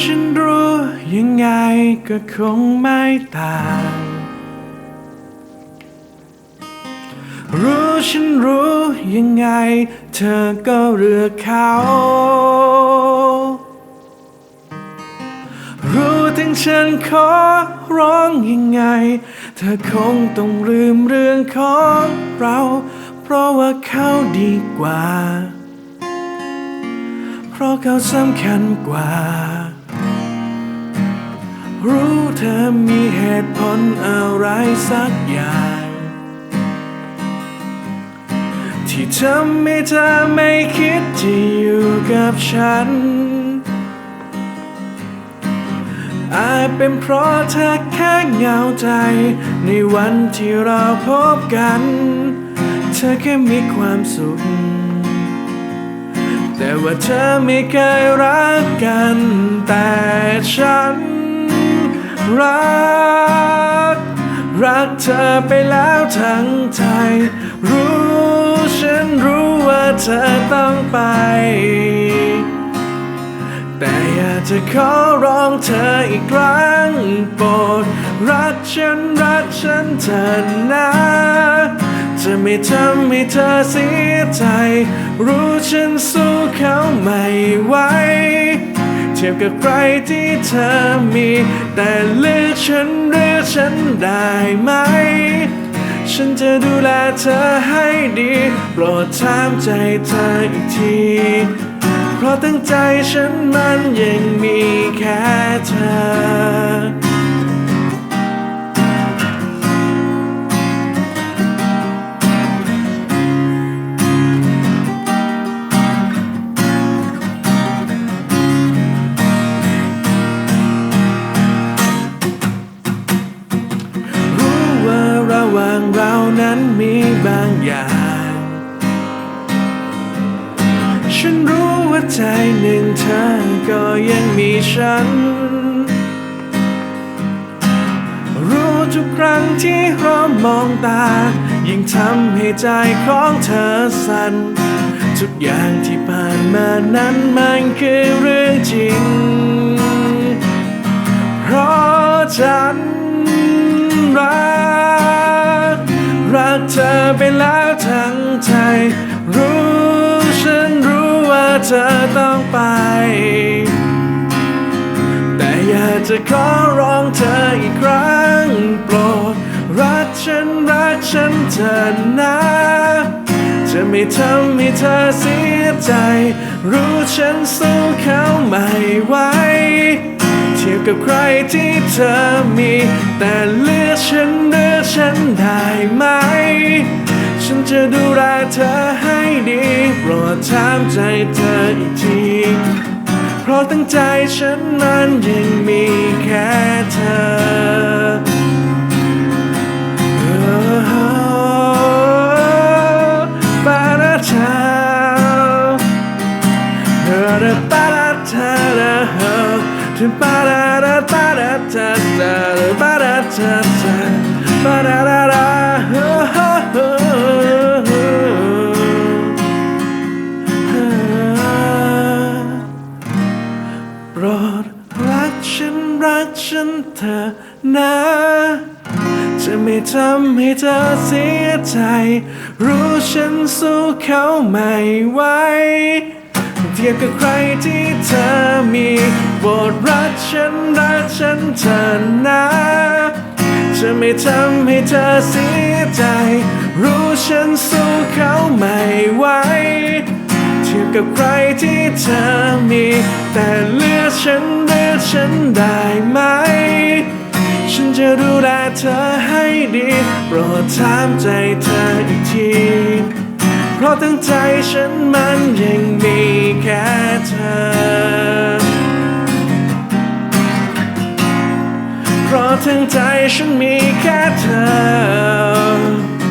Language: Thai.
ฉันรู้ยังไงก็คงไม่ต่างรู้ฉันรู้ยังไง เธอก็เลือเขา รู้ถึงฉันขอร้องยังไง เธอคงต้องลืมเรื่องของเรา เพราะว่าเขาดีกว่า เพราะเขาสำคัญกว่า รู้เธอมีเหตุผลอะไรสักอย่าง ที่ทำให้เธอไม่คิดจะอยู่กับฉัน อาจเป็นเพราะเธอแค่เหงาใจ ในวันที่เราพบกัน เธอแค่มีความสุข แต่ว่าเธอไม่เคยรักกันแต่ฉัน รัก รักเธอไปแล้วทั้งใจ รู้ฉันรู้ว่าเธอต้องไป แต่อยากจะขอร้องเธออีกครั้งโปรดรักฉันรักฉันเธอนะจะไม่ทำให้เธอเสียใจ รู้ฉันสู้เขาไม่ไหว ทียบกับใครที่เธอมี แต่เลือกฉันเลือกฉันได้ไหม ฉันจะดูแลเธอให้ดี โปรดถามใจเธออีกที เพราะตั้งใจฉันมันยังมีแค่เธอ ใจหนึ่งเธอก็ยังมีฉัน รู้ทุกครั้งที่เรามองตา ยิ่งทำให้ใจของเธอสั่น ทุกอย่างที่ผ่านมานั้นมันคือเรื่องจริง เพราะฉันรัก รักเธอไปแล้วทั้งใจรู้ เธอต้องไป แต่อยากจะขอร้องเธออีกครั้งโปรดรักฉันรักฉันเธอนะ จะไม่ทำให้เธอเสียใจ รู้ฉันสู้เขาไม่ไหวเทียบกับใครที่เธอมี แต่เลือกฉันเลือกฉันได้ไหม ฉันจะดูแลเธอให้ดี ถามใจเธออีกที เพราะตั้งใจฉันนั้นยังมีแค่เธอปาราชาเฮอร์ป ฉันเธอนะ จะไม่ทำให้เธอเสียใจ รู้ฉันสู้เขาไม่ไหวเทียบกับใครที่เธอมีโปรดรักฉันรักฉันเธอนะ จะไม่ทำให้เธอเสียใจ รู้ฉันสู้เขาไม่ไหวเทียบกับใครที่เธอมี แต่เลือกฉัน ฉันได้ไหม ฉันจะดูแลเธอให้ดี โปรดถามใจเธออีกที เพราะตั้งใจฉันมันยังมีแค่เธอ เพราะทั้งใจฉันมีแค่เธอ